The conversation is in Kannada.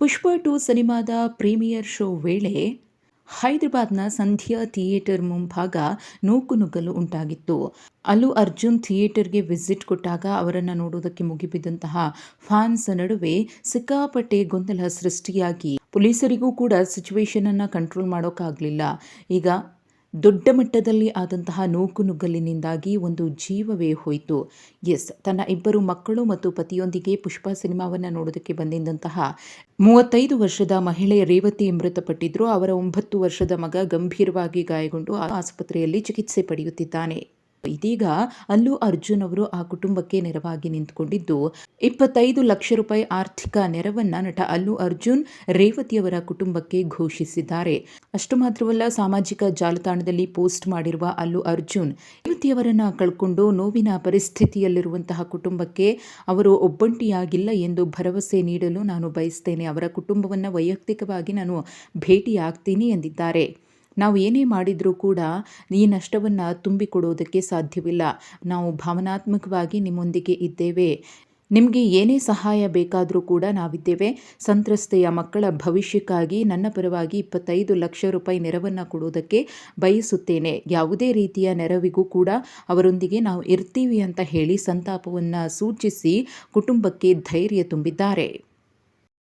ಪುಷ್ಪ ಟು ಸಿನಿಮಾದ ಪ್ರೀಮಿಯರ್ ಶೋ ವೇಳೆ ಹೈದರಾಬಾದ್ನ ಸಂಧ್ಯಾ ಥಿಯೇಟರ್ ಮುಂಭಾಗ ನೂಕುನುಗ್ಗಲು ಉಂಟಾಗಿತ್ತು. ಅಲ್ಲು ಅರ್ಜುನ್ ಥಿಯೇಟರ್ಗೆ ವಿಸಿಟ್ ಕೊಟ್ಟಾಗ ಅವರನ್ನು ನೋಡುವುದಕ್ಕೆ ಮುಗಿಬಿದ್ದಂತಹ ಫ್ಯಾನ್ಸ್ ನಡುವೆ ಸಿಕ್ಕಾಪಟ್ಟೆ ಗೊಂದಲ ಸೃಷ್ಟಿಯಾಗಿ. ಪೊಲೀಸರಿಗೂ ಕೂಡ ಸಿಚುವೇಶನನ್ನು ಕಂಟ್ರೋಲ್ ಮಾಡೋಕ್ಕಾಗಲಿಲ್ಲ. ಈಗ ದೊಡ್ಡ ಮಟ್ಟದಲ್ಲಿ ಆದಂತಹ ನೂಕುನುಗ್ಗಲಿನಿಂದಾಗಿ ಒಂದು ಜೀವವೇ ಹೋಯಿತು. ಎಸ್, ತನ್ನ ಇಬ್ಬರು ಮಕ್ಕಳು ಮತ್ತು ಪತಿಯೊಂದಿಗೆ ಪುಷ್ಪ ಸಿನಿಮಾವನ್ನು ನೋಡೋದಕ್ಕೆ ಬಂದಿದ್ದಂತಹ ಮೂವತ್ತೈದು ವರ್ಷದ ಮಹಿಳೆ ರೇವತಿ ಮೃತಪಟ್ಟಿದ್ರು. ಅವರ ಒಂಬತ್ತು ವರ್ಷದ ಮಗ ಗಂಭೀರವಾಗಿ ಗಾಯಗೊಂಡು ಆಸ್ಪತ್ರೆಯಲ್ಲಿ ಚಿಕಿತ್ಸೆ ಪಡೆಯುತ್ತಿದ್ದಾನೆ. ಇದೀಗ ಅಲ್ಲೂ ಅರ್ಜುನ್ ಅವರು ಆ ಕುಟುಂಬಕ್ಕೆ ನೆರವಾಗಿ ನಿಂತುಕೊಂಡಿದ್ದು, ಇಪ್ಪತ್ತೈದು ಲಕ್ಷ ರೂಪಾಯಿ ಆರ್ಥಿಕ ನೆರವನ್ನ ನಟ ಅಲ್ಲು ಅರ್ಜುನ್ ರೇವತಿಯವರ ಕುಟುಂಬಕ್ಕೆ ಘೋಷಿಸಿದ್ದಾರೆ. ಅಷ್ಟು ಮಾತ್ರವಲ್ಲ, ಸಾಮಾಜಿಕ ಜಾಲತಾಣದಲ್ಲಿ ಪೋಸ್ಟ್ ಮಾಡಿರುವ ಅಲ್ಲು ಅರ್ಜುನ್ ರೇವತಿಯವರನ್ನ ಕಳ್ಕೊಂಡು ನೋವಿನ ಪರಿಸ್ಥಿತಿಯಲ್ಲಿರುವಂತಹ ಕುಟುಂಬಕ್ಕೆ ಅವರು ಒಬ್ಬಂಟಿಯಾಗಿಲ್ಲ ಎಂದು ಭರವಸೆ ನೀಡಲು ನಾನು ಬಯಸ್ತೇನೆ. ಅವರ ಕುಟುಂಬವನ್ನು ವೈಯಕ್ತಿಕವಾಗಿ ನಾನು ಭೇಟಿಯಾಗ್ತೀನಿ ಎಂದಿದ್ದಾರೆ. ನಾವು ಏನೇ ಮಾಡಿದರೂ ಕೂಡ ಈ ನಷ್ಟವನ್ನು ತುಂಬಿಕೊಡೋದಕ್ಕೆ ಸಾಧ್ಯವಿಲ್ಲ. ನಾವು ಭಾವನಾತ್ಮಕವಾಗಿ ನಿಮ್ಮೊಂದಿಗೆ ಇದ್ದೇವೆ. ನಿಮಗೆ ಏನೇ ಸಹಾಯ ಬೇಕಾದರೂ ಕೂಡ ನಾವಿದ್ದೇವೆ. ಸಂತ್ರಸ್ತೆಯ ಮಕ್ಕಳ ಭವಿಷ್ಯಕ್ಕಾಗಿ ನನ್ನ ಪರವಾಗಿ ಇಪ್ಪತ್ತೈದು ಲಕ್ಷ ರೂಪಾಯಿ ನೆರವನ್ನು ಕೊಡುವುದಕ್ಕೆ ಬಯಸುತ್ತೇನೆ. ಯಾವುದೇ ರೀತಿಯ ನೆರವಿಗೂ ಕೂಡ ಅವರೊಂದಿಗೆ ನಾವು ಇರ್ತೀವಿ ಅಂತ ಹೇಳಿ ಸಂತಾಪವನ್ನು ಸೂಚಿಸಿ ಕುಟುಂಬಕ್ಕೆ ಧೈರ್ಯ ತುಂಬಿದ್ದಾರೆ.